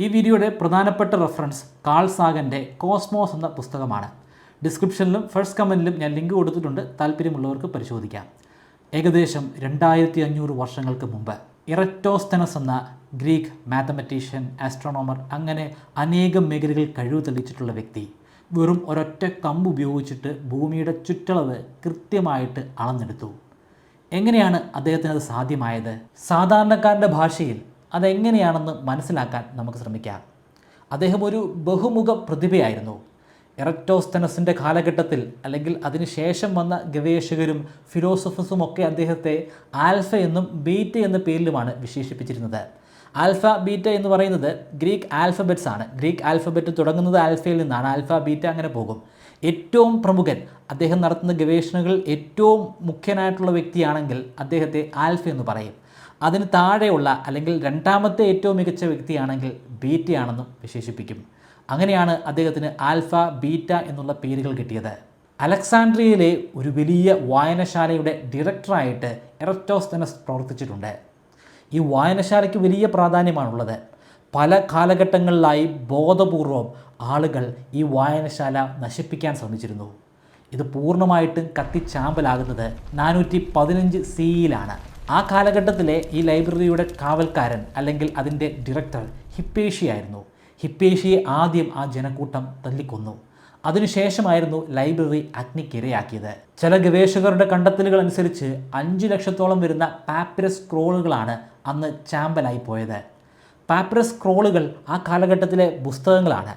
ഈ വീഡിയോയുടെ പ്രധാനപ്പെട്ട റെഫറൻസ് കാൾ സാഗന്റെ കോസ്മോസ് എന്ന പുസ്തകമാണ്. ഡിസ്ക്രിപ്ഷനിലും ഫസ്റ്റ് കമന്റിലും ഞാൻ ലിങ്ക് കൊടുത്തിട്ടുണ്ട്. താല്പര്യമുള്ളവർക്ക് പരിശോധിക്കാം. ഏകദേശം രണ്ടായിരത്തി അഞ്ഞൂറ് വർഷങ്ങൾക്ക് മുമ്പ് ഇററ്റോസ്തനസ് എന്ന ഗ്രീക്ക് മാത്തമറ്റീഷ്യൻ ആസ്ട്രോണോമർ അങ്ങനെ അനേകം മേഖലകളിൽ കഴിവ് തെളിയിച്ചിട്ടുള്ള വ്യക്തി വെറും ഒരൊറ്റ കമ്പ് ഉപയോഗിച്ചിട്ട് ഭൂമിയുടെ ചുറ്റളവ് കൃത്യമായിട്ട് അളന്നെടുത്തു. എങ്ങനെയാണ് അദ്ദേഹത്തിന് അത് സാധ്യമായത്? സാധാരണക്കാരന്റെ ഭാഷയിൽ അതെങ്ങനെയാണെന്ന് മനസ്സിലാക്കാൻ നമുക്ക് ശ്രമിക്കാം. അദ്ദേഹം ഒരു ബഹുമുഖ പ്രതിഭയായിരുന്നു. എറക്ടോസ്തനസിന്റെ കാലഘട്ടത്തിൽ അല്ലെങ്കിൽ അതിനുശേഷം വന്ന ഗവേഷകരും ഫിലോസഫേഴ്സും ഒക്കെ അദ്ദേഹത്തെ ആൽഫ എന്നും ബീറ്റ എന്ന പേരിലുമാണ് വിശേഷിപ്പിച്ചിരുന്നത്. ആൽഫ ബീറ്റ എന്ന് പറയുന്നത് ഗ്രീക്ക് ആൽഫബറ്റ്സ് ആണ്. ഗ്രീക്ക് ആൽഫബറ്റ് തുടങ്ങുന്നത് ആൽഫയിൽ നിന്നാണ്. ആൽഫ ബീറ്റ അങ്ങനെ പോകും. ഏറ്റവും പ്രമുഖൻ അദ്ദേഹം നടത്തുന്ന ഗവേഷണങ്ങളിൽ ഏറ്റവും മുഖ്യനായിട്ടുള്ള വ്യക്തിയാണെങ്കിൽ അദ്ദേഹത്തെ ആൽഫ എന്ന് പറയും. അതിന് താഴെയുള്ള അല്ലെങ്കിൽ രണ്ടാമത്തെ ഏറ്റവും മികച്ച വ്യക്തിയാണെങ്കിൽ ബീറ്റയാണെന്നും വിശേഷിപ്പിക്കും. അങ്ങനെയാണ് അദ്ദേഹത്തിന് ആൽഫ ബീറ്റ എന്നുള്ള പേരുകൾ കിട്ടിയത്. അലക്സാൻഡ്രിയയിലെ ഒരു വലിയ വായനശാലയുടെ ഡയറക്ടറായിട്ട് എറക്ടോസ്തനസ് പ്രവർത്തിച്ചിട്ടുണ്ട്. ഈ വായനശാലയ്ക്ക് വലിയ പ്രാധാന്യമാണുള്ളത്. പല കാലഘട്ടങ്ങളിലായി ബോധപൂർവം ആളുകൾ ഈ വായനശാല നശിപ്പിക്കാൻ ശ്രമിച്ചിരുന്നു. ഇത് പൂർണമായിട്ടും കത്തിച്ചാമ്പലാകുന്നത് നാനൂറ്റി പതിനഞ്ച് സിയിലാണ് ആ കാലഘട്ടത്തിലെ ഈ ലൈബ്രറിയുടെ കാവൽക്കാരൻ അല്ലെങ്കിൽ അതിന്റെ ഡയറക്ടർ ഹിപ്പേഷിയായിരുന്നു ഹിപ്പേഷിയെ ആദ്യം ആ ജനക്കൂട്ടം തല്ലിക്കൊന്നു. അതിനുശേഷമായിരുന്നു ലൈബ്രറി അഗ്നിക്കിരയാക്കിയത്. ചില ഗവേഷകരുടെ കണ്ടെത്തലുകൾ അനുസരിച്ച് അഞ്ച് ലക്ഷത്തോളം വരുന്ന പാപ്പിരസ് സ്ക്രോളുകളാണ് അന്ന് ചാമ്പലായി പോയത്. പാപ്പിരസ് സ്ക്രോളുകൾ ആ കാലഘട്ടത്തിലെ പുസ്തകങ്ങളാണ്.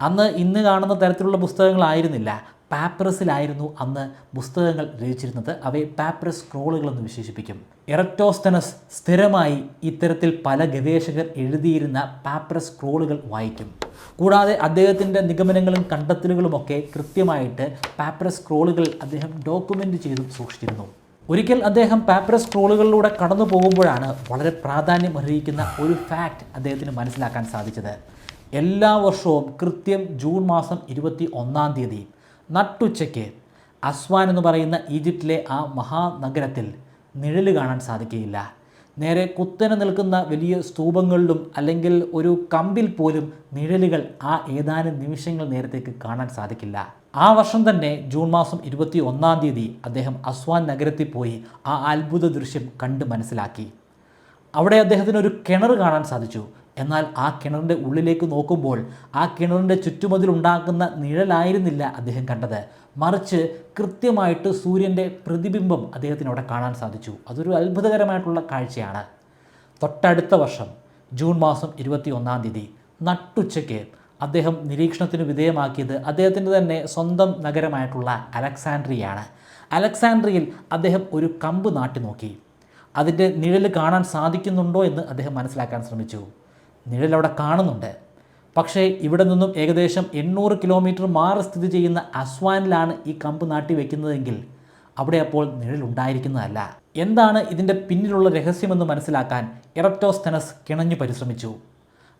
അന്ന് ഇന്ന് കാണുന്ന തരത്തിലുള്ള പുസ്തകങ്ങളായിരുന്നില്ല. പാപ്പറസിലായിരുന്നു അന്ന് പുസ്തകങ്ങൾ രചിച്ചിരുന്നത്. അവയെ പാപ്പറസ് സ്ക്രോളുകൾ എന്ന് വിശേഷിപ്പിക്കും. എറക്ടോസ്തനസ് സ്ഥിരമായി ഇത്തരത്തിൽ പല ഗവേഷകർ എഴുതിയിരുന്ന പാപ്പറസ് സ്ക്രോളുകൾ വായിക്കും. കൂടാതെ അദ്ദേഹത്തിന്റെ നിഗമനങ്ങളും കണ്ടെത്തലുകളുമൊക്കെ കൃത്യമായിട്ട് പാപ്പറസ് സ്ക്രോളുകൾ അദ്ദേഹം ഡോക്യുമെന്റ് ചെയ്തും സൂക്ഷിച്ചിരുന്നു. ഒരിക്കൽ അദ്ദേഹം പാപ്പറസ് സ്ക്രോളുകളിലൂടെ കടന്നു പോകുമ്പോഴാണ് വളരെ പ്രാധാന്യം അർഹിക്കുന്ന ഒരു ഫാക്റ്റ് അദ്ദേഹത്തിന് മനസ്സിലാക്കാൻ സാധിച്ചത്. എല്ലാ വർഷവും കൃത്യം ജൂൺ മാസം ഇരുപത്തി ഒന്നാം തീയതി നട്ടുച്ചയ്ക്ക് അസ്വാൻ എന്ന് പറയുന്ന ഈജിപ്തിലെ ആ മഹാനഗരത്തിൽ നിഴൽ കാണാൻ സാധിക്കുകയില്ല. നേരെ കുത്തനെ നിൽക്കുന്ന വലിയ സ്തൂപങ്ങളിലും അല്ലെങ്കിൽ ഒരു കമ്പിൽ പോലും നിഴലുകൾ ആ ഏതാനും നിമിഷങ്ങൾ നേരത്തേക്ക് കാണാൻ സാധിക്കില്ല. ആ വർഷം തന്നെ ജൂൺ മാസം ഇരുപത്തി ഒന്നാം തീയതി അദ്ദേഹം അസ്വാൻ നഗരത്തിൽ പോയി ആ അത്ഭുത ദൃശ്യം കണ്ട് മനസ്സിലാക്കി. അവിടെ അദ്ദേഹത്തിന് ഒരു കിണർ കാണാൻ സാധിച്ചു. എന്നാൽ ആ കിണറിന്റെ ഉള്ളിലേക്ക് നോക്കുമ്പോൾ ആ കിണറിന്റെ ചുറ്റുമതിൽ ഉണ്ടാക്കുന്ന നിഴലായിരുന്നില്ല അദ്ദേഹം കണ്ടത്. മറിച്ച് കൃത്യമായിട്ട് സൂര്യന്റെ പ്രതിബിംബം അദ്ദേഹത്തിന് അവിടെ കാണാൻ സാധിച്ചു. അതൊരു അത്ഭുതകരമായിട്ടുള്ള കാഴ്ചയാണ്. തൊട്ടടുത്ത വർഷം ജൂൺ മാസം ഇരുപത്തി ഒന്നാം തീയതി നട്ടുച്ചയ്ക്ക് അദ്ദേഹം നിരീക്ഷണത്തിന് വിധേയമാക്കിയത് അദ്ദേഹത്തിന്റെ തന്നെ സ്വന്തം നഗരമായിട്ടുള്ള അലക്സാൻഡ്രിയാണ് അലക്സാൻഡ്രിയിൽ അദ്ദേഹം ഒരു കമ്പ് നാട്ടി നോക്കി. അതിന്റെ നിഴൽ കാണാൻ സാധിക്കുന്നുണ്ടോ എന്ന് അദ്ദേഹം മനസ്സിലാക്കാൻ ശ്രമിച്ചു. നിഴൽ അവിടെ കാണുന്നുണ്ട്. പക്ഷേ ഇവിടെ നിന്നും ഏകദേശം എണ്ണൂറ് കിലോമീറ്റർ മാറി സ്ഥിതി ചെയ്യുന്ന അസ്വാനിലാണ് ഈ കമ്പ് നാട്ടി വെക്കുന്നതെങ്കിൽ അവിടെ അപ്പോൾ നിഴലുണ്ടായിരിക്കുന്നതല്ല. എന്താണ് ഇതിന്റെ പിന്നിലുള്ള രഹസ്യമെന്ന് മനസ്സിലാക്കാൻ എറക്ടോസ്തനസ് കിണഞ്ഞു പരിശ്രമിച്ചു.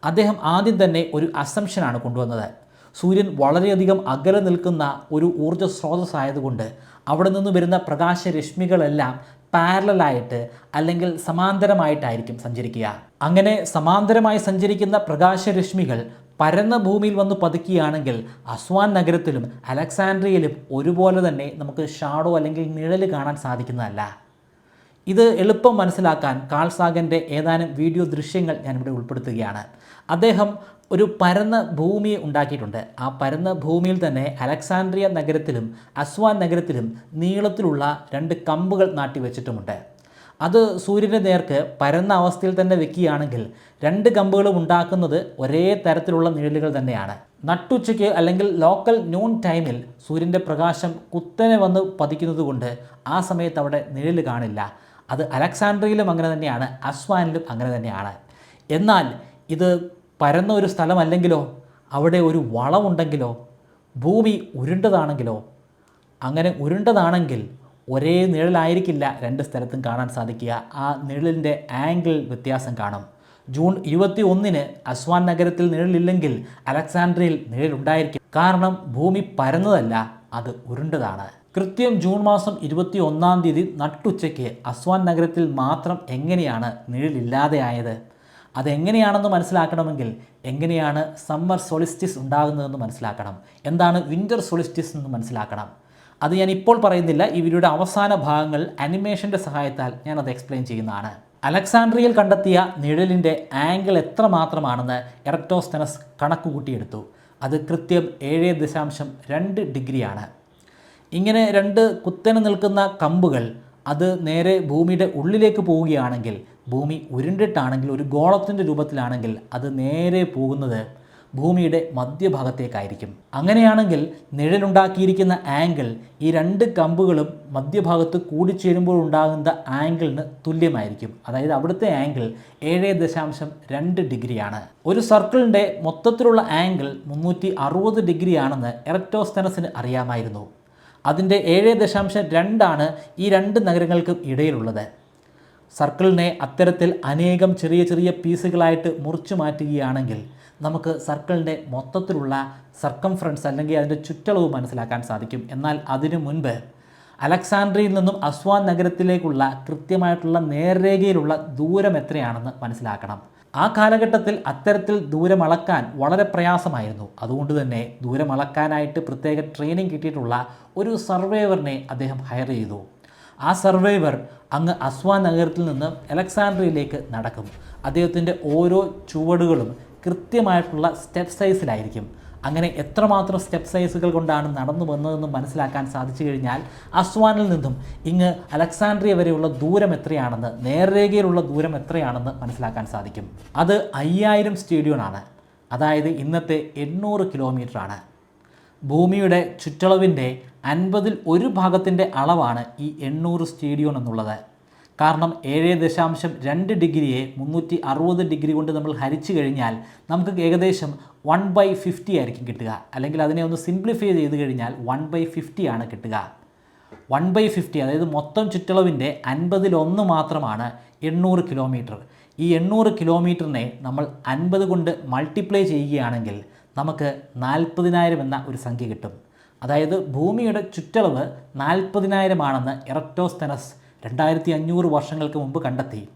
അദ്ദേഹം ആദ്യം തന്നെ ഒരു അസംഷനാണ് കൊണ്ടുവന്നത്. സൂര്യൻ വളരെയധികം അകലെ നിൽക്കുന്ന ഒരു ഊർജ സ്രോതസ്സായതുകൊണ്ട് അവിടെ നിന്ന് വരുന്ന പ്രകാശരശ്മികളെല്ലാം പാരലായിട്ട് അല്ലെങ്കിൽ സമാന്തരമായിട്ടായിരിക്കും സഞ്ചരിക്കുക. അങ്ങനെ സമാന്തരമായി സഞ്ചരിക്കുന്ന പ്രകാശരശ്മികൾ പരന്ന ഭൂമിയിൽ വന്ന് പതുക്കുകയാണെങ്കിൽ അസ്വാൻ നഗരത്തിലും അലക്സാൻഡ്രിയയിലും ഒരുപോലെ തന്നെ നമുക്ക് ഷാഡോ അല്ലെങ്കിൽ നിഴൽ കാണാൻ സാധിക്കുന്നതല്ല. ഇത് എളുപ്പം മനസ്സിലാക്കാൻ കാൾസാഗന്റെ ഏതാനും വീഡിയോ ദൃശ്യങ്ങൾ ഞാനിവിടെ ഉൾപ്പെടുത്തുകയാണ്. അദ്ദേഹം ഒരു പരന്ന ഭൂമി ഉണ്ടാക്കിയിട്ടുണ്ട്. ആ പരന്ന ഭൂമിയിൽ തന്നെ അലക്സാൻഡ്രിയ നഗരത്തിലും അസ്വാൻ നഗരത്തിലും നീളത്തിലുള്ള രണ്ട് കമ്പുകൾ നാട്ടി വെച്ചിട്ടുമുണ്ട്. അത് സൂര്യന്റെ നേർക്ക് പരന്ന അവസ്ഥയിൽ തന്നെ വെക്കുകയാണെങ്കിൽ രണ്ട് കമ്പുകളും ഉണ്ടാക്കുന്നത് ഒരേ തരത്തിലുള്ള നിഴലുകൾ തന്നെയാണ്. നട്ടുച്ചയ്ക്ക് അല്ലെങ്കിൽ ലോക്കൽ നൂൺ ടൈമിൽ സൂര്യന്റെ പ്രകാശം കുത്തനെ വന്ന് പതിക്കുന്നത് കൊണ്ട് ആ സമയത്ത് അവിടെ നിഴൽ കാണില്ല. അത് അലക്സാണ്ട്രിയിലും അങ്ങനെ തന്നെയാണ് അസ്വാനിലും അങ്ങനെ തന്നെയാണ്. എന്നാൽ ഇത് പരന്ന ഒരു സ്ഥലമല്ലെങ്കിലോ അവിടെ ഒരു വളമുണ്ടെങ്കിലോ ഭൂമി ഉരുണ്ടതാണെങ്കിലോ അങ്ങനെ ഉരുണ്ടതാണെങ്കിൽ ഒരേ നിഴലായിരിക്കില്ല രണ്ട് സ്ഥലത്തും കാണാൻ സാധിക്കുക. ആ നിഴലിന്റെ ആംഗിൾ വ്യത്യാസം കാണും. ജൂൺ ഇരുപത്തി ഒന്നിന് അസ്വാൻ നഗരത്തിൽ നിഴലില്ലെങ്കിൽ അലക്സാൻഡ്രിയയിൽ നിഴലുണ്ടായിരിക്കും. കാരണം ഭൂമി പരന്നതല്ല അത് ഉരുണ്ടതാണ്. കൃത്യം ജൂൺ മാസം ഇരുപത്തി ഒന്നാം തീയതി നട്ടുച്ചയ്ക്ക് അസ്വാൻ നഗരത്തിൽ മാത്രം എങ്ങനെയാണ് നിഴലില്ലാതെയായത് അതെങ്ങനെയാണെന്ന് മനസ്സിലാക്കണമെങ്കിൽ എങ്ങനെയാണ് സമ്മർ സോളിസ്റ്റിസ് ഉണ്ടാകുന്നതെന്ന് മനസ്സിലാക്കണം. എന്താണ് വിന്റർ സോളിസ്റ്റിസ് എന്ന് മനസ്സിലാക്കണം. അത് ഞാൻ ഇപ്പോൾ പറയുന്നില്ല. ഈ വീഡിയോയുടെ അവസാന ഭാഗങ്ങൾ അനിമേഷന്റെ സഹായത്താൽ ഞാൻ അത് എക്സ്പ്ലെയിൻ ചെയ്യുന്നതാണ്. അലക്സാണ്ട്രിയയിൽ കണ്ടെത്തിയ നിഴലിന്റെ ആംഗിൾ എത്ര മാത്രമാണെന്ന് എറക്ടോസ്തനസ് കണക്ക് കൂട്ടിയെടുത്തു അത് കൃത്യം ഏഴ് ദശാംശം രണ്ട് ഡിഗ്രിയാണ്. ഇങ്ങനെ രണ്ട് കുത്തനെ നിൽക്കുന്ന കമ്പുകൾ അത് നേരെ ഭൂമിയുടെ ഉള്ളിലേക്ക് പോവുകയാണെങ്കിൽ ഭൂമി ഉരുണ്ടിട്ടാണെങ്കിൽ ഒരു ഗോളത്തിന്റെ രൂപത്തിലാണെങ്കിൽ അത് നേരെ പോകുന്നത് ഭൂമിയുടെ മധ്യഭാഗത്തേക്കായിരിക്കും. അങ്ങനെയാണെങ്കിൽ നിഴലുണ്ടാക്കിയിരിക്കുന്ന ആംഗിൾ ഈ രണ്ട് കമ്പുകളും മധ്യഭാഗത്ത് കൂടിച്ചേരുമ്പോൾ ഉണ്ടാകുന്ന ആംഗിളിന് തുല്യമായിരിക്കും. അതായത് അവിടുത്തെ ആംഗിൾ ഏഴ് ദശാംശം രണ്ട് ഡിഗ്രിയാണ്. ഒരു സർക്കിളിന്റെ മൊത്തത്തിലുള്ള ആംഗിൾ മുന്നൂറ്റി അറുപത് ഡിഗ്രിയാണെന്ന് എറക്ടോസ്തനസിന് അറിയാമായിരുന്നു. അതിന്റെ ഏഴ് ദശാംശം രണ്ടാണ് ഈ രണ്ട് നഗരങ്ങൾക്കും ഇടയിലുള്ളത്. സർക്കിളിനെ അത്തരത്തിൽ അനേകം ചെറിയ ചെറിയ പീസുകളായിട്ട് മുറിച്ചു മാറ്റുകയാണെങ്കിൽ നമുക്ക് സർക്കിളിന്റെ മൊത്തത്തിലുള്ള സർക്കംഫറൻസ് അല്ലെങ്കിൽ അതിന്റെ ചുറ്റളവ് മനസ്സിലാക്കാൻ സാധിക്കും. എന്നാൽ അതിനു മുൻപ് അലക്സാണ്ട്രിയിൽ നിന്നും അസ്വാൻ നഗരത്തിലേക്കുള്ള കൃത്യമായിട്ടുള്ള നേർരേഖയിലുള്ള ദൂരം എത്രയാണെന്ന് മനസ്സിലാക്കണം. ആ കാലഘട്ടത്തിൽ അത്തരത്തിൽ ദൂരം അളക്കാൻ വളരെ പ്രയാസമായിരുന്നു. അതുകൊണ്ട് തന്നെ ദൂരം അളക്കാനായിട്ട് പ്രത്യേക ട്രെയിനിങ് കിട്ടിയിട്ടുള്ള ഒരു സർവേവറിനെ അദ്ദേഹം ഹയർ ചെയ്തു. ആ സർവൈവർ അങ്ങ് അസ്വാൻ നഗരത്തിൽ നിന്ന് അലക്സാണ്ട്രിയയിലേക്ക് നടക്കും. അദ്ദേഹത്തിന്റെ ഓരോ ചുവടുകളും കൃത്യമായിട്ടുള്ള സ്റ്റെപ്പ് സൈസിലായിരിക്കും അങ്ങനെ എത്രമാത്രം സ്റ്റെപ്പ് സൈസുകൾ കൊണ്ടാണ് നടന്നു വന്നതെന്ന് മനസ്സിലാക്കാൻ സാധിച്ചു കഴിഞ്ഞാൽ അസ്വാനിൽ നിന്നും ഇങ്ങ് അലക്സാണ്ട്രിയ വരെയുള്ള ദൂരം എത്രയാണെന്ന് നേർരേഖയിലുള്ള ദൂരം എത്രയാണെന്ന് മനസ്സിലാക്കാൻ സാധിക്കും. അത് അയ്യായിരം സ്റ്റേഡിയോണാണ് അതായത് ഇന്നത്തെ എണ്ണൂറ് കിലോമീറ്ററാണ് ഭൂമിയുടെ ചുറ്റളവിന്റെ അൻപതിൽ ഒരു ഭാഗത്തിന്റെ അളവാണ് ഈ എണ്ണൂറ് സ്റ്റേഡിയോൺ എന്നുള്ളത്. കാരണം ഏഴ് ദശാംശം രണ്ട് ഡിഗ്രിയെ മുന്നൂറ്റി അറുപത് ഡിഗ്രി കൊണ്ട് നമ്മൾ ഹരിച്ചു കഴിഞ്ഞാൽ നമുക്ക് ഏകദേശം വൺ ബൈ ഫിഫ്റ്റി ആയിരിക്കും കിട്ടുക. അല്ലെങ്കിൽ അതിനെ ഒന്ന് സിംപ്ലിഫൈ ചെയ്ത് കഴിഞ്ഞാൽ വൺ ബൈ ഫിഫ്റ്റി ആണ് കിട്ടുക. വൺ ബൈ ഫിഫ്റ്റി അതായത് മൊത്തം ചുറ്റളവിന്റെ അൻപതിലൊന്ന് മാത്രമാണ് എണ്ണൂറ് കിലോമീറ്റർ ഈ എണ്ണൂറ് കിലോമീറ്ററിനെ നമ്മൾ അൻപത് കൊണ്ട് മൾട്ടിപ്ലൈ ചെയ്യുകയാണെങ്കിൽ നമുക്ക് നാൽപ്പതിനായിരം എന്ന ഒരു സംഖ്യ കിട്ടും. അതായത് ഭൂമിയുടെ ചുറ്റളവ് നാൽപ്പതിനായിരമാണെന്ന് എറക്ടോസ്തനസ് രണ്ടായിരത്തി അഞ്ഞൂറ് വർഷങ്ങൾക്ക് മുമ്പ് കണ്ടെത്തി.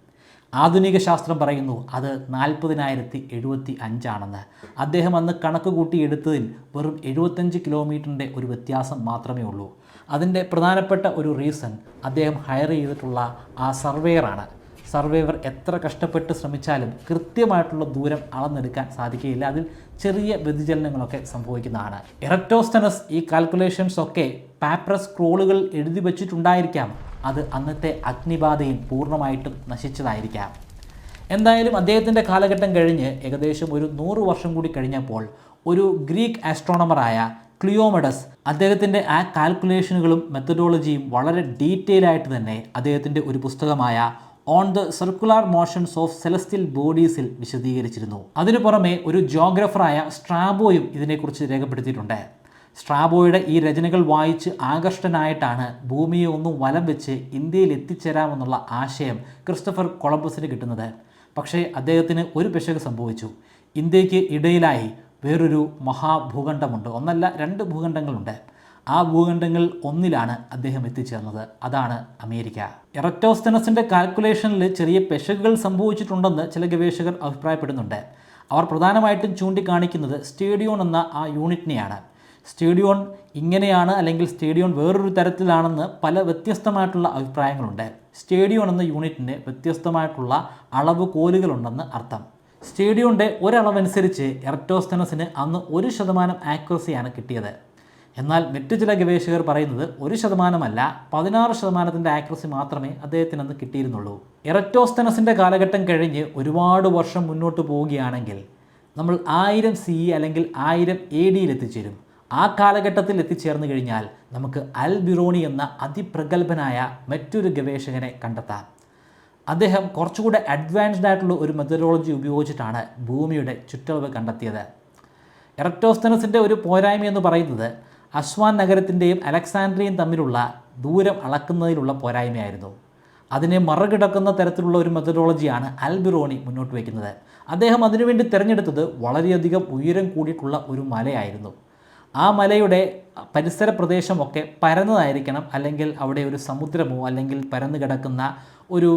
ആധുനിക ശാസ്ത്രം പറയുന്നു അത് നാൽപ്പതിനായിരത്തി എഴുപത്തി അഞ്ചാണെന്ന് അദ്ദേഹം അന്ന് കണക്ക് കൂട്ടിയെടുത്തതിൽ വെറും എഴുപത്തഞ്ച് കിലോമീറ്ററിന്റെ ഒരു വ്യത്യാസം മാത്രമേ ഉള്ളൂ. അതിന്റെ പ്രധാനപ്പെട്ട ഒരു റീസൺ അദ്ദേഹം ഹയർ ചെയ്തിട്ടുള്ള ആ സർവേയറാണ്. സർവൈവർ എത്ര കഷ്ടപ്പെട്ട് ശ്രമിച്ചാലും കൃത്യമായിട്ടുള്ള ദൂരം അളന്നെടുക്കാൻ സാധിക്കുകയില്ല. അതിൽ ചെറിയ വ്യതിചലനങ്ങളൊക്കെ സംഭവിക്കുന്നതാണ്. എറക്ടോസ്റ്റനസ് ഈ കാൽക്കുലേഷൻസ് ഒക്കെ പാപ്രസ് സ്ക്രോളുകൾ എഴുതി വച്ചിട്ടുണ്ടായിരിക്കാം. അത് അന്നത്തെ അഗ്നിബാധയിൽ പൂർണമായിട്ടും നശിച്ചതായിരിക്കാം. എന്തായാലും അദ്ദേഹത്തിന്റെ കാലഘട്ടം കഴിഞ്ഞ് ഏകദേശം ഒരു നൂറ് വർഷം കൂടി കഴിഞ്ഞപ്പോൾ ഒരു ഗ്രീക്ക് ആസ്ട്രോണമറായ ക്ലിയോമഡസ് അദ്ദേഹത്തിന്റെ ആ കാൽക്കുലേഷനുകളും മെത്തഡോളജിയും വളരെ ഡീറ്റെയിൽ ആയിട്ട് തന്നെ അദ്ദേഹത്തിന്റെ ഒരു പുസ്തകമായ on the circular motions of celestial ബോഡീസിൽ വിശദീകരിച്ചിരുന്നു. അതിനു പുറമെ ഒരു ജോഗ്രഫറായ സ്ട്രാബോയും ഇതിനെക്കുറിച്ച് രേഖപ്പെടുത്തിയിട്ടുണ്ട്. സ്ട്രാബോയുടെ ഈ രചനകൾ വായിച്ച് ആകർഷ്ടനായിട്ടാണ് ഭൂമിയെ ഒന്നും വലം വെച്ച് ഇന്ത്യയിൽ എത്തിച്ചേരാമെന്നുള്ള ആശയം ക്രിസ്റ്റഫർ കൊളംബസിന് കിട്ടുന്നത്. പക്ഷേ അദ്ദേഹത്തിന് ഒരു പിശക് സംഭവിച്ചു. ഇന്ത്യയ്ക്ക് ഇടയിലായി വേറൊരു മഹാഭൂഖണ്ഡമുണ്ട്. ഒന്നല്ല രണ്ട് ഭൂഖണ്ഡങ്ങളുണ്ട്. ആ ഭൂഖണ്ഡങ്ങൾ ഒന്നിലാണ് അദ്ദേഹം എത്തിച്ചേർന്നത്. അതാണ് അമേരിക്ക. എറക്ടോസ്തനസിന്റെ കാൽക്കുലേഷനിൽ ചെറിയ പെശകുകൾ സംഭവിച്ചിട്ടുണ്ടെന്ന് ചില ഗവേഷകർ അഭിപ്രായപ്പെടുന്നുണ്ട്. അവർ പ്രധാനമായിട്ടും ചൂണ്ടിക്കാണിക്കുന്നത് സ്റ്റേഡിയോൺ എന്ന ആ യൂണിറ്റിനെയാണ്. സ്റ്റേഡിയോൺ ഇങ്ങനെയാണ് അല്ലെങ്കിൽ സ്റ്റേഡിയോൺ വേറൊരു തരത്തിലാണെന്ന് പല വ്യത്യസ്തമായിട്ടുള്ള അഭിപ്രായങ്ങളുണ്ട്. സ്റ്റേഡിയോൺ എന്ന യൂണിറ്റിന് വ്യത്യസ്തമായിട്ടുള്ള അളവ് കോലുകളുണ്ടെന്ന് അർത്ഥം. സ്റ്റേഡിയോണിന്റെ ഒരളവനുസരിച്ച് എർട്ടോസ്തനസിന് അന്ന് ഒരു ശതമാനം ആക്യുറസിയാണ് കിട്ടിയത്. എന്നാൽ മറ്റു ചില ഗവേഷകർ പറയുന്നത് ഒരു ശതമാനമല്ല പതിനാറ് ശതമാനത്തിന്റെ ആക്യുറസി മാത്രമേ അദ്ദേഹത്തിന് അന്ന് കിട്ടിയിരുന്നുള്ളൂ എററ്റോസ്തനസിന്റെ കാലഘട്ടം കഴിഞ്ഞ് ഒരുപാട് വർഷം മുന്നോട്ട് പോവുകയാണെങ്കിൽ നമ്മൾ ആയിരം സി അല്ലെങ്കിൽ ആയിരം എ ഡിയിൽ എത്തിച്ചേരും. ആ കാലഘട്ടത്തിൽ എത്തിച്ചേർന്നു കഴിഞ്ഞാൽ നമുക്ക് അൽ ബിറോണി എന്ന അതിപ്രഗത്ഭനായ മറ്റൊരു ഗവേഷകനെ കണ്ടെത്താം. അദ്ദേഹം കുറച്ചുകൂടെ അഡ്വാൻസ്ഡ് ആയിട്ടുള്ള ഒരു മെത്തഡോളജി ഉപയോഗിച്ചിട്ടാണ് ഭൂമിയുടെ ചുറ്റളവ് കണ്ടെത്തിയത്. എറക്ടോസ്തനസിന്റെ ഒരു പോരായ്മ എന്ന് പറയുന്നത് അസ്വാൻ നഗരത്തിന്റെയും അലക്സാൻഡ്രിയയും തമ്മിലുള്ള ദൂരം അളക്കുന്നതിലുള്ള പോരായ്മയായിരുന്നു. അതിനെ മറികടക്കുന്ന തരത്തിലുള്ള ഒരു മെത്തഡോളജിയാണ് അൽബിറോണി മുന്നോട്ട് വയ്ക്കുന്നത്. അദ്ദേഹം അതിനുവേണ്ടി തിരഞ്ഞെടുത്തത് വളരെയധികം ഉയരം കൂടിയിട്ടുള്ള ഒരു മലയായിരുന്നു. ആ മലയുടെ പരിസര പ്രദേശമൊക്കെ പരന്നതായിരിക്കണം. അല്ലെങ്കിൽ അവിടെ ഒരു സമുദ്രമോ അല്ലെങ്കിൽ പരന്നു കിടക്കുന്ന ഒരു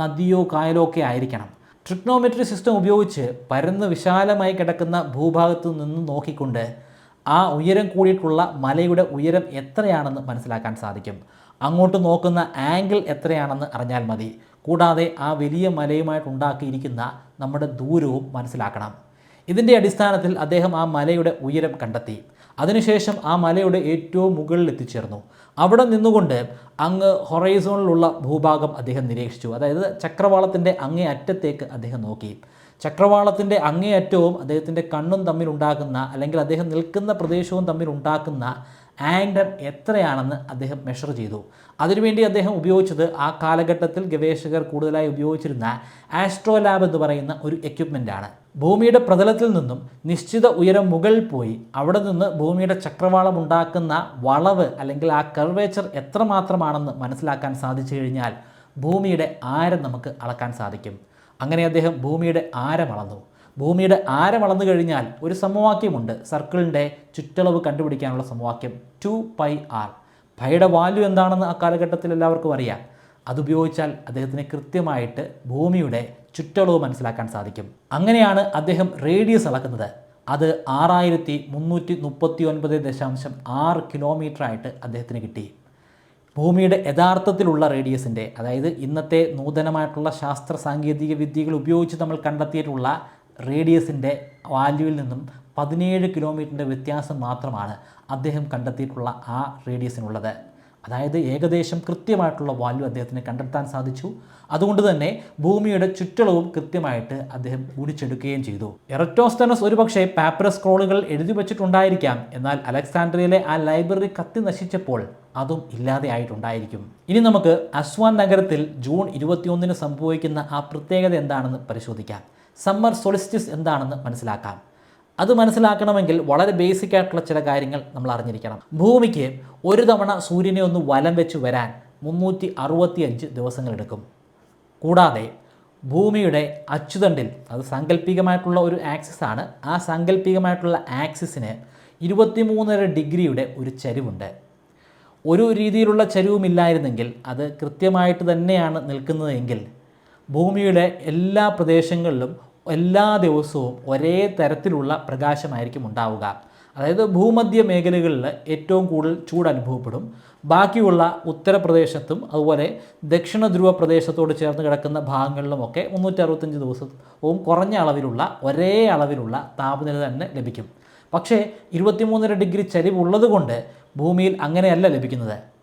നദിയോ കായലോ ഒക്കെ ആയിരിക്കണം. ട്രിഗ്നോമെട്രി സിസ്റ്റം ഉപയോഗിച്ച് പരന്ന് വിശാലമായി കിടക്കുന്ന ഭൂഭാഗത്ത് നിന്ന് നോക്കിക്കൊണ്ട് ആ ഉയരം കൂടിയിട്ടുള്ള മലയുടെ ഉയരം എത്രയാണെന്ന് മനസ്സിലാക്കാൻ സാധിക്കും. അങ്ങോട്ട് നോക്കുന്ന ആംഗിൾ എത്രയാണെന്ന് അറിഞ്ഞാൽ മതി. കൂടാതെ ആ വലിയ മലയുമായിട്ടുണ്ടാക്കിയിരിക്കുന്ന നമ്മുടെ ദൂരവും മനസ്സിലാക്കണം. ഇതിന്റെ അടിസ്ഥാനത്തിൽ അദ്ദേഹം ആ മലയുടെ ഉയരം കണ്ടെത്തി. അതിനുശേഷം ആ മലയുടെ ഏറ്റവും മുകളിൽ എത്തിച്ചേർന്നു. അവിടെ നിന്നുകൊണ്ട് അങ്ങ് ഹൊറൈസോണിലുള്ള ഭൂഭാഗം അദ്ദേഹം നിരീക്ഷിച്ചു. അതായത് ചക്രവാളത്തിന്റെ അങ്ങേ അറ്റത്തേക്ക് അദ്ദേഹം നോക്കി. ചക്രവാളത്തിന്റെ അങ്ങേയറ്റവും അദ്ദേഹത്തിന്റെ കണ്ണും തമ്മിൽ ഉണ്ടാക്കുന്ന അല്ലെങ്കിൽ അദ്ദേഹം നിൽക്കുന്ന പ്രദേശവും തമ്മിൽ ഉണ്ടാക്കുന്ന ആംഗിൾ എത്രയാണെന്ന് അദ്ദേഹം മെഷർ ചെയ്തു. അതിനുവേണ്ടി അദ്ദേഹം ഉപയോഗിച്ചത് ആ കാലഘട്ടത്തിൽ ഗവേഷകർ കൂടുതലായി ഉപയോഗിച്ചിരുന്ന ആസ്ട്രോലാബ് എന്ന് പറയുന്ന ഒരു എക്യുപ്മെന്റാണ് ഭൂമിയുടെ പ്രതലത്തിൽ നിന്നും നിശ്ചിത ഉയരം മുകളിൽ പോയി അവിടെ നിന്ന് ഭൂമിയുടെ ചക്രവാളം ഉണ്ടാക്കുന്ന വളവ് അല്ലെങ്കിൽ ആ കർവേച്ചർ എത്രമാത്രമാണെന്ന് മനസ്സിലാക്കാൻ സാധിച്ചു കഴിഞ്ഞാൽ ഭൂമിയുടെ ആരം നമുക്ക് അളക്കാൻ സാധിക്കും. അങ്ങനെ അദ്ദേഹം ഭൂമിയുടെ ആരം അളന്നു. ഭൂമിയുടെ ആരം അളന്നു കഴിഞ്ഞാൽ ഒരു സമവാക്യമുണ്ട്. സർക്കിളിന്റെ ചുറ്റളവ് കണ്ടുപിടിക്കാനുള്ള സമവാക്യം ടു പൈ ആർ പൈയുടെ വാല്യൂ എന്താണെന്ന് ആ കാലഘട്ടത്തിൽ എല്ലാവർക്കും അറിയാം. അതുപയോഗിച്ചാൽ അദ്ദേഹത്തിന് കൃത്യമായിട്ട് ഭൂമിയുടെ ചുറ്റളവ് മനസ്സിലാക്കാൻ സാധിക്കും. അങ്ങനെയാണ് അദ്ദേഹം റേഡിയസ് അളക്കുന്നത്. അത് ആറായിരത്തി മുന്നൂറ്റി മുപ്പത്തി ഒൻപത് ദശാംശം ആറ് കിലോമീറ്റർ ആയിട്ട് അദ്ദേഹത്തിന് കിട്ടി. ഭൂമിയുടെ യഥാർത്ഥത്തിലുള്ള റേഡിയസിന്റെ അതായത് ഇന്നത്തെ നൂതനമായിട്ടുള്ള ശാസ്ത്ര സാങ്കേതിക വിദ്യകൾ ഉപയോഗിച്ച് നമ്മൾ കണ്ടെത്തിയിട്ടുള്ള റേഡിയസിന്റെ വാല്യൂവിൽ നിന്നും പതിനേഴ് കിലോമീറ്ററിന്റെ വ്യത്യാസം മാത്രമാണ് അദ്ദേഹം കണ്ടെത്തിയിട്ടുള്ള ആ റേഡിയസിനുള്ളത്. അതായത് ഏകദേശം കൃത്യമായിട്ടുള്ള വാല്യൂ അദ്ദേഹത്തിന് കണ്ടെത്താൻ സാധിച്ചു. അതുകൊണ്ട് തന്നെ ഭൂമിയുടെ ചുറ്റളവും കൃത്യമായിട്ട് അദ്ദേഹം ഗുണിച്ചെടുക്കുകയും ചെയ്തു. എററ്റോസ്തനസ് ഒരുപക്ഷെ പാപ്പർ സ്ക്രോളുകൾ എഴുതി വച്ചിട്ടുണ്ടായിരിക്കാം. എന്നാൽ അലക്സാണ്ട്രിയയിലെ ആ ലൈബ്രറി കത്തി നശിച്ചപ്പോൾ അതും ഇല്ലാതെ ആയിട്ടുണ്ടായിരിക്കും. ഇനി നമുക്ക് അസ്വാൻ നഗരത്തിൽ ജൂൺ ഇരുപത്തിയൊന്നിന് സംഭവിക്കുന്ന ആ പ്രത്യേകത എന്താണെന്ന് പരിശോധിക്കാം. സമ്മർ സൊളിസ്റ്റിസ് എന്താണെന്ന് മനസ്സിലാക്കാം. അത് മനസ്സിലാക്കണമെങ്കിൽ വളരെ ബേസിക് ആയിട്ടുള്ള ചില കാര്യങ്ങൾ നമ്മൾ അറിഞ്ഞിരിക്കണം. ഭൂമിക്ക് ഒരു തവണ സൂര്യനെ ഒന്ന് വലം വെച്ച് വരാൻ മുന്നൂറ്റി അറുപത്തിയഞ്ച് ദിവസങ്ങളെടുക്കും കൂടാതെ ഭൂമിയുടെ അച്ചുതണ്ടിൽ അത് സാങ്കല്പികമായിട്ടുള്ള ഒരു ആക്സിസ് ആണ് ആ സാങ്കല്പികമായിട്ടുള്ള ആക്സിസിന് ഇരുപത്തിമൂന്നര ഡിഗ്രിയുടെ ഒരു ചരിവുണ്ട്. ഒരു രീതിയിലുള്ള ചരിവുമില്ലായിരുന്നെങ്കിൽ അത് കൃത്യമായിട്ട് തന്നെയാണ് നിൽക്കുന്നതെങ്കിൽ ഭൂമിയുടെ എല്ലാ പ്രദേശങ്ങളിലും എല്ലാ ദിവസവും ഒരേ തരത്തിലുള്ള പ്രകാശമായിരിക്കും ഉണ്ടാവുക. അതായത് ഭൂമധ്യ മേഖലകളിൽ ഏറ്റവും കൂടുതൽ ചൂട് അനുഭവപ്പെടും. ബാക്കിയുള്ള ഉത്തരപ്രദേശത്തും അതുപോലെ ദക്ഷിണ ധ്രുവ പ്രദേശത്തോട് ചേർന്ന് കിടക്കുന്ന ഭാഗങ്ങളിലുമൊക്കെ മുന്നൂറ്റി അറുപത്തഞ്ച് ദിവസവും കുറഞ്ഞ അളവിലുള്ള ഒരേ അളവിലുള്ള താപനില തന്നെ ലഭിക്കും. പക്ഷേ ഇരുപത്തിമൂന്നര ഡിഗ്രി ചരിവുള്ളതുകൊണ്ട് ഭൂമിയിൽ അങ്ങനെയല്ല ലഭിക്കുന്നത്.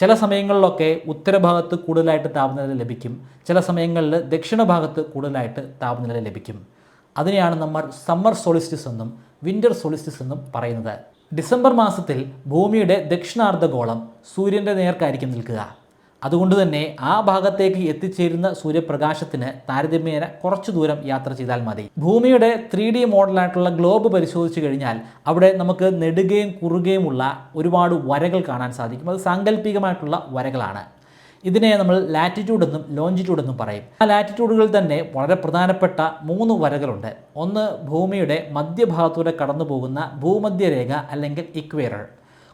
ചില സമയങ്ങളിലൊക്കെ ഉത്തരഭാഗത്ത് കൂടുതലായിട്ട് താപനില ലഭിക്കും. ചില സമയങ്ങളിൽ ദക്ഷിണ ഭാഗത്ത് കൂടുതലായിട്ട് താപനില ലഭിക്കും. അതിനെയാണ് നമ്മൾ സമ്മർ സോളിസ്റ്റിസ് എന്നും വിന്റർ സോളിസ്റ്റിസ് എന്നും പറയുന്നത്. ഡിസംബർ മാസത്തിൽ ഭൂമിയുടെ ദക്ഷിണാർദ്ധഗോളം സൂര്യന്റെ നേർക്കായിരിക്കും നിൽക്കുക. അതുകൊണ്ട് തന്നെ ആ ഭാഗത്തേക്ക് എത്തിച്ചേരുന്ന സൂര്യപ്രകാശത്തിന് താരതമ്യേന കുറച്ചു ദൂരം യാത്ര ചെയ്താൽ മതി. ഭൂമിയുടെ ത്രീ ഡി മോഡലായിട്ടുള്ള ഗ്ലോബ് പരിശോധിച്ചു കഴിഞ്ഞാൽ അവിടെ നമുക്ക് നെടുകയും കുറുകയുമുള്ള ഒരുപാട് വരകൾ കാണാൻ സാധിക്കും. അത് സാങ്കല്പികമായിട്ടുള്ള വരകളാണ്. ഇതിനെ നമ്മൾ ലാറ്റിറ്റ്യൂഡ് എന്നും ലോഞ്ചിറ്റ്യൂഡ് എന്നും പറയും. ആ ലാറ്റിറ്റ്യൂഡുകളിൽ തന്നെ വളരെ പ്രധാനപ്പെട്ട മൂന്ന് വരകളുണ്ട്. ഒന്ന് ഭൂമിയുടെ മധ്യഭാഗത്തൂടെ കടന്നു പോകുന്ന ഭൂമധ്യരേഖ അല്ലെങ്കിൽ ഇക്വേറർ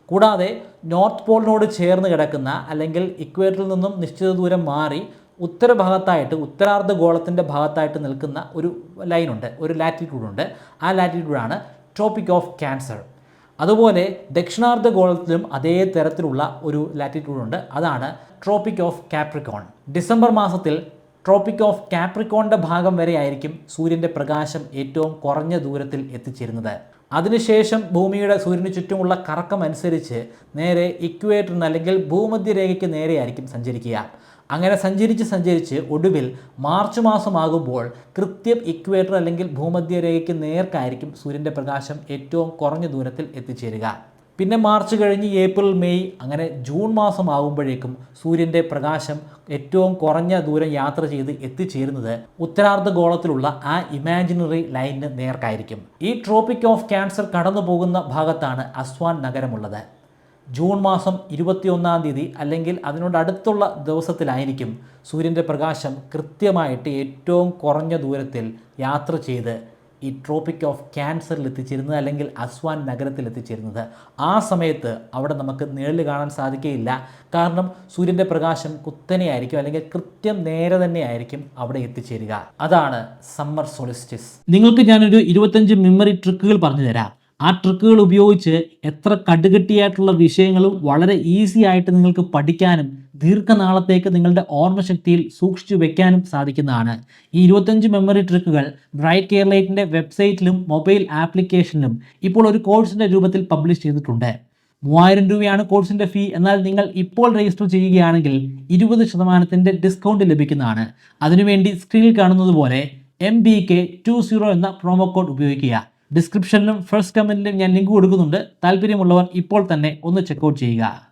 കൂടാതെ നോർത്ത് പോളിനോട് ചേർന്ന് കിടക്കുന്ന അല്ലെങ്കിൽ ഇക്വേറ്ററിൽ നിന്നും നിശ്ചിത ദൂരം മാറി ഉത്തരഭാഗത്തായിട്ട് ഉത്തരാർദ്ധ ഗോളത്തിന്റെ ഭാഗത്തായിട്ട് നിൽക്കുന്ന ഒരു ലൈനുണ്ട് ഒരു ലാറ്റിറ്റ്യൂഡുണ്ട് ആ ലാറ്റിറ്റ്യൂഡാണ് ട്രോപ്പിക് ഓഫ് ക്യാൻസർ അതുപോലെ ദക്ഷിണാർദ്ധ ഗോളത്തിലും അതേ തരത്തിലുള്ള ഒരു ലാറ്റിറ്റ്യൂഡുണ്ട് അതാണ് ട്രോപ്പിക് ഓഫ് കാപ്രിക്കോൺ ഡിസംബർ മാസത്തിൽ ട്രോപ്പിക് ഓഫ് കാപ്രിക്കോണിന്റെ ഭാഗം വരെയായിരിക്കും സൂര്യന്റെ പ്രകാശം ഏറ്റവും കുറഞ്ഞ ദൂരത്തിൽ എത്തിച്ചേരുന്നത്. അതിനുശേഷം ഭൂമിയുടെ സൂര്യന് ചുറ്റുമുള്ള കറക്കം അനുസരിച്ച് നേരെ ഇക്വേറ്ററിന് അല്ലെങ്കിൽ ഭൂമധ്യരേഖയ്ക്ക് നേരെയായിരിക്കും സഞ്ചരിക്കുക. അങ്ങനെ സഞ്ചരിച്ച് സഞ്ചരിച്ച് ഒടുവിൽ മാർച്ച് മാസമാകുമ്പോൾ കൃത്യം ഇക്വേറ്റർ അല്ലെങ്കിൽ ഭൂമധ്യരേഖയ്ക്ക് നേർക്കായിരിക്കും സൂര്യന്റെ പ്രകാശം ഏറ്റവും കുറഞ്ഞ ദൂരത്തിൽ എത്തിച്ചേരുക. പിന്നെ മാർച്ച് കഴിഞ്ഞ് ഏപ്രിൽ മെയ് അങ്ങനെ ജൂൺ മാസം ആകുമ്പോഴേക്കും സൂര്യന്റെ പ്രകാശം ഏറ്റവും കുറഞ്ഞ ദൂരം യാത്ര ചെയ്ത് എത്തിച്ചേരുന്നത് ഉത്തരാർദ്ധ ഗോളത്തിലുള്ള ആ ഇമാജിനറി ലൈനിന് നേർക്കായിരിക്കും. ഈ ട്രോപ്പിക് ഓഫ് ക്യാൻസർ കടന്നു പോകുന്ന ഭാഗത്താണ് അസ്വാൻ നഗരമുള്ളത്. ജൂൺ മാസം ഇരുപത്തിയൊന്നാം തീയതി അല്ലെങ്കിൽ അതിനോട് അടുത്തുള്ള ദിവസത്തിലായിരിക്കും സൂര്യന്റെ പ്രകാശം കൃത്യമായിട്ട് ഏറ്റവും കുറഞ്ഞ ദൂരത്തിൽ യാത്ര ചെയ്ത് ഈ ട്രോപ്പിക് ഓഫ് ക്യാൻസറിൽ എത്തിച്ചേരുന്നത് അല്ലെങ്കിൽ അസ്വാൻ നഗരത്തിൽ എത്തിച്ചേരുന്നത്. ആ സമയത്ത് അവിടെ നമുക്ക് നിഴൽ കാണാൻ സാധിക്കുകയില്ല കാരണം സൂര്യന്റെ പ്രകാശം കുത്തനെയായിരിക്കും അല്ലെങ്കിൽ കൃത്യം നേരെ തന്നെ ആയിരിക്കും അവിടെ എത്തിച്ചേരുക. അതാണ് സമ്മർ സോളിസ്റ്റിസ് നിങ്ങൾക്ക് ഞാനൊരു ഇരുപത്തഞ്ച് മെമ്മറി ട്രിക്കുകൾ പറഞ്ഞു തരാം. ആ ട്രിക്കുകൾ ഉപയോഗിച്ച് എത്ര കടുകട്ടിയായിട്ടുള്ള വിഷയങ്ങളും വളരെ ഈസി ആയിട്ട് നിങ്ങൾക്ക് പഠിക്കാനും ദീർഘനാളത്തേക്ക് നിങ്ങളുടെ ഓർമ്മശക്തിയിൽ സൂക്ഷിച്ചു വെക്കാനും സാധിക്കുന്നതാണ്. ഈ ഇരുപത്തഞ്ച് മെമ്മറി ട്രിക്കുകൾ ബ്രൈറ്റ് കെയർലൈറ്റിന്റെ വെബ്സൈറ്റിലും മൊബൈൽ ആപ്ലിക്കേഷനിലും ഇപ്പോൾ ഒരു കോഴ്സിന്റെ രൂപത്തിൽ പബ്ലിഷ് ചെയ്തിട്ടുണ്ട്. മൂവായിരം രൂപയാണ് കോഴ്സിന്റെ ഫീ എന്നാൽ നിങ്ങൾ ഇപ്പോൾ രജിസ്റ്റർ ചെയ്യുകയാണെങ്കിൽ ഇരുപത് ശതമാനത്തിന്റെ ഡിസ്കൗണ്ട് ലഭിക്കുന്നതാണ്. അതിനുവേണ്ടി സ്ക്രീനിൽ കാണുന്നതുപോലെ M B K two zero എന്ന പ്രോമോ കോഡ് ഉപയോഗിക്കുക. ഡിസ്ക്രിപ്ഷനിലും ഫസ്റ്റ് കമന്റിലും ഞാൻ ലിങ്ക് കൊടുക്കുന്നുണ്ട്. താല്പര്യമുള്ളവർ ഇപ്പോൾ തന്നെ ഒന്ന് ചെക്കൗട്ട് ചെയ്യുക.